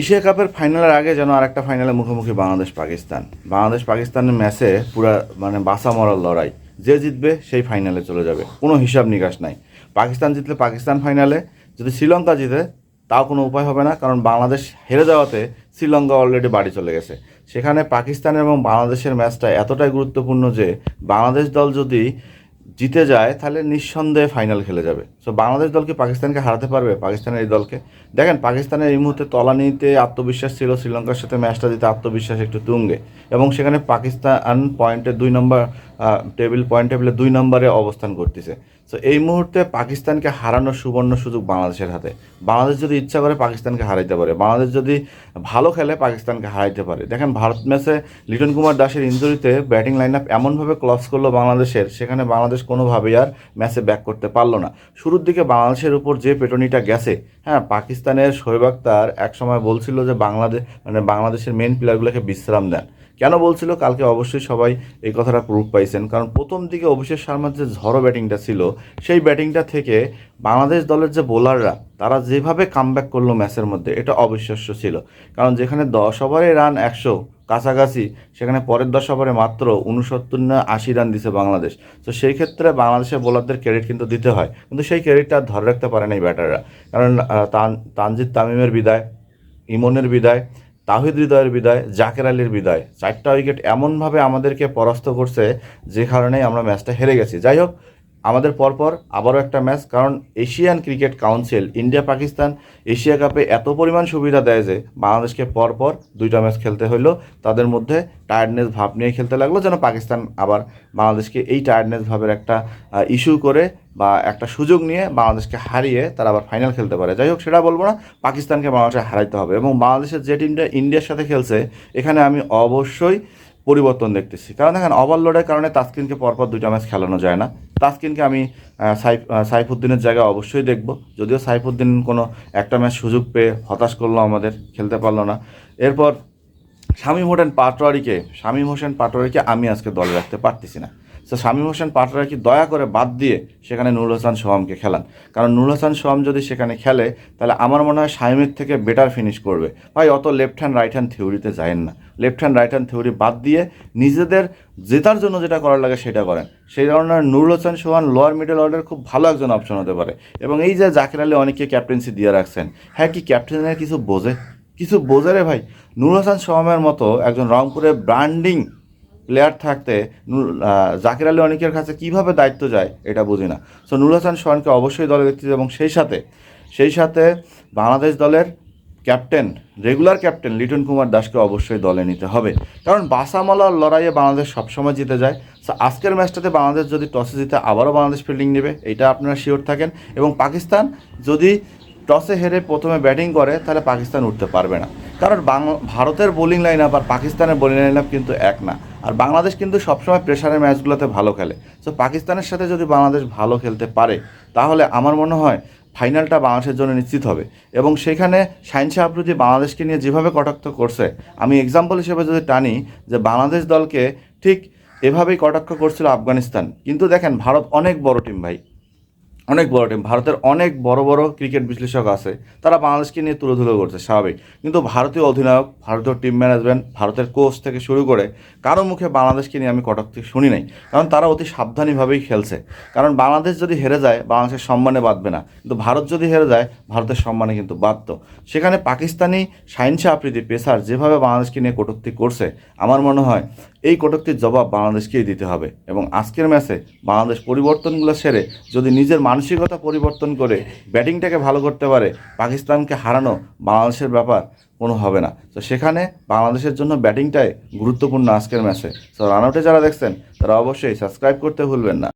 Asia কাপের ফাইনালের আগে যেন আর একটা ফাইনালে মুখোমুখি বাংলাদেশ পাকিস্তান। বাংলাদেশ পাকিস্তানের ম্যাচে পুরা মানে বাসা মরার লড়াই। যে জিতবে সেই ফাইনালে চলে যাবে। কোনো হিসাব নিকাশ নাই। পাকিস্তান জিতলে পাকিস্তান ফাইনালে। যদি শ্রীলঙ্কা জিতে, তাও কোনো উপায় হবে না, কারণ বাংলাদেশ হেরে যাওয়াতে শ্রীলঙ্কা অলরেডি বাড়ি চলে গেছে। সেখানে পাকিস্তান এবং বাংলাদেশের ম্যাচটা এতটাই গুরুত্বপূর্ণ যে, বাংলাদেশ দল যদি জিতে যায়, তাহলে নিঃসন্দেহে ফাইনাল খেলে যাবে। সো বাংলাদেশ দল কি পাকিস্তানকে হারাতে পারবে, পাকিস্তানের এই দলকে। দেখেন, পাকিস্তানের এই মুহূর্তে তলানিতে আত্মবিশ্বাস ছিল, শ্রীলঙ্কার সাথে ম্যাচটা দিতে আত্মবিশ্বাস একটু তুঙ্গে। এবং সেখানে পাকিস্তান পয়েন্টে দুই নম্বর টেবিল পয়েন্ট টেবিলে দুই নম্বরে অবস্থান করতেছে। সো এই মুহূর্তে পাকিস্তানকে হারানোর সুবর্ণ সুযোগ বাংলাদেশের হাতে। বাংলাদেশ যদি ইচ্ছা করে পাকিস্তানকে হারাইতে পারে, বাংলাদেশ যদি ভালো খেলে পাকিস্তানকে হারাইতে পারে। দেখেন, ভারত ম্যাচে লিটন কুমার দাসের ইঞ্জুরিতে ব্যাটিং লাইন আপ এমনভাবে ক্লস করল বাংলাদেশের, সেখানে বাংলাদেশ কোনোভাবেই আর ম্যাচে ব্যাক করতে পারল না। শুরুর দিকে বাংলাদেশের উপর যে পেটনিটা গেছে হ্যাঁ পাকিস্তানের শোয়েব আক্তার একসময় বলছিল যে বাংলাদেশ মানে বাংলাদেশের মেন প্লেয়ারগুলোকে বিশ্রাম দেন। কেন বলছিল? কালকে অবশ্যই সবাই এই কথাটা প্রুফ পাইছেন। কারণ প্রথম দিকে অভিষেক শর্মার যে ঝড়ো ব্যাটিংটা ছিল সেই ব্যাটিংটা থেকে বাংলাদেশ দলের যে বোলাররা তারা যেভাবে কামব্যাক করল ম্যাচের মধ্যে এটা অবিশ্বাস্য ছিল। কারণ যেখানে দশ ওভারে রান একশো কাছাকাছি সেখানে পরের দশ ওভারে মাত্র উনসত্তর না আশি রান দিছে বাংলাদেশ। তো সেই ক্ষেত্রে বাংলাদেশের বোলারদের ক্রেডিট কিন্তু দিতে হয়। কিন্তু সেই ক্রেডিটটা আর ধরে রাখতে পারে না এই ব্যাটাররা। কারণ আহ, তান- তানজিদ তামিমের বিদায় ইমনের বিদায় তাহিদ হৃদয়ের বিদায়, জাকের আলীর বিদায়। চারটা উইকেট এমনভাবে আমাদেরকে পরাস্ত করছে যে কারণে আমরা ম্যাচটা হেরে গেছি। যাই হোক, আমাদের পরপর আবারও একটা ম্যাচ, কারণ Asian cricket council, India, Pakistan, Asia কাপে এত পরিমাণ সুবিধা দেয় যে বাংলাদেশকে পরপর দুইটা ম্যাচ খেলতে হইল। তাদের মধ্যে টায়ার্ডনেস ভাব নিয়ে খেলতে লাগল, যেন পাকিস্তান আবার বাংলাদেশকে এই টায়ার্ডনেস ভাবের একটা ইস্যু করে বা একটা সুযোগ নিয়ে বাংলাদেশকে হারিয়ে তারা আবার ফাইনাল খেলতে পারে। যাই হোক, সেটা বলব না, পাকিস্তানকে বাংলাদেশে হারাইতে হবে এবং বাংলাদেশের যে টিমটা ইন্ডিয়ার সাথে খেলছে, এখানে আমি অবশ্যই পরিবর্তন দেখতেছি। কারণ দেখেন ওভারলোডের কারণে তাসকিনকে পরপর দুইটা ম্যাচ খেলানো যায় না। তাসকিনকে আমি সাইফ সাইফুদ্দিনের জায়গায় অবশ্যই দেখব। যদিও সাইফুদ্দিন কোনো একটা ম্যাচ সুযোগ পেয়ে হতাশ করল আমাদের, খেলতে পারল না। এরপর শামীম হোসেন পাটোয়ারিকে, শামীম হোসেন পাটোয়ারিকে আমি আজকে দলে রাখতে পারতেছি না। তো শামীম হোসেন পাটোয়ারিকে দয়া করে বাদ দিয়ে সেখানে নুরুল হাসান সোহামকে খেলান। কারণ নুরুল হাসান সোহাম যদি সেখানে খেলে, তাহলে আমার মনে হয় শামীমের থেকে বেটার ফিনিশ করবে। ভাই, অত লেফট হ্যান্ড রাইট হ্যান্ড থিওরিতে যায়েন না। Left hand right hand theory বাদ দিয়ে নিজেদের জেতার জন্য যেটা করার লাগে সেটা করেন। সেই ধরনের Nurul Hasan Sohan lower middle order খুব ভালো একজন অপশন হতে পারে। এবং এই যে জাকির আলী অনেকে ক্যাপ্টেন্সি দিয়ে রাখছেন হ্যাঁ কি ক্যাপ্টেনের কিছু বোঝে? কিছু বোঝে রে ভাই। নুর হাসান সোহামের মতো একজন রংপুরের ব্র্যান্ডিং প্লেয়ার থাকতে জাকির আলী অনেকের কাছে কীভাবে দায়িত্ব যায় এটা বুঝি না। সো নুর হাসান সোহানকে অবশ্যই দলে দেখতে এবং সেই সাথে সেই সাথে বাংলাদেশ দলের captain regular captain Liton Kumar দাসকে অবশ্যই দলে নিতে হবে। কারণ বাসামালার লড়াইয়ে বাংলাদেশ সবসময় জিতে যায়। সো আজকের ম্যাচটাতে বাংলাদেশ যদি টসে জিতে আবারও বাংলাদেশ ফিল্ডিং নেবে, এটা আপনারা শিওর থাকেন। এবং পাকিস্তান যদি টসে হেরে প্রথমে ব্যাটিং করে, তাহলে পাকিস্তান উঠতে পারবে না। কারণ ভারতের বোলিং লাইন আপ আর পাকিস্তানের বোলিং লাইন আপ কিন্তু এক না। আর বাংলাদেশ কিন্তু সবসময় প্রেশারের ম্যাচগুলোতে ভালো খেলে। সো পাকিস্তানের সাথে যদি বাংলাদেশ ভালো খেলতে পারে, তাহলে আমার মনে হয় ফাইনালটা বাংলাদেশের জন্য নিশ্চিত হবে। এবং সেখানে শাহিন শাহ আফ্রিদি বাংলাদেশকে নিয়ে যেভাবে কটাক্ষ করছে, আমি এক্সাম্পল হিসেবে যদি টানি যে বাংলাদেশ দলকে ঠিক এভাবেই কটাক্ষ করছিল আফগানিস্তান। কিন্তু দেখেন, ভারত অনেক বড় টিম ভাই। অনেক বড় টিম ভারতের অনেক বড় বড় ক্রিকেট বিশ্লেষক আছে। তারা বাংলাদেশকে নিয়ে তুলে ধুলো করছে, স্বাভাবিক। কিন্তু ভারতীয় অধিনায়ক, ভারতীয় টিম ম্যানেজমেন্ট ভারতের কোচ থেকে শুরু করে কারও মুখে বাংলাদেশকে নিয়ে আমি কটাক্ষ শুনি নাই। কারণ তারা অতি সাবধানীভাবেই খেলছে। কারণ বাংলাদেশ যদি হেরে যায়, বাংলাদেশের সম্মানে বাঁধবে না। কিন্তু ভারত যদি হেরে যায়, ভারতের সম্মানে কিন্তু বাধ্য সেখানে পাকিস্তানি শাহিনশাহ আফ্রিদি পেসার যেভাবে বাংলাদেশকে নিয়ে কটূক্তি করছে, আমার মনে হয় এই কটূক্তির জবাব বাংলাদেশকেই দিতে হবে। এবং আজকের ম্যাচে বাংলাদেশ পরিবর্তনগুলো সেরে যদি নিজের মানসিকতা পরিবর্তন করে ব্যাটিংটাকে ভালো করতে পারে, পাকিস্তানকে হারানো বাংলাদেশের ব্যাপার কোনো হবে না। তো সেখানে বাংলাদেশের জন্য ব্যাটিংটাই গুরুত্বপূর্ণ আজকের ম্যাচে। তো রান আউটে যারা দেখছেন, তারা অবশ্যই সাবস্ক্রাইব করতে ভুলবেন না।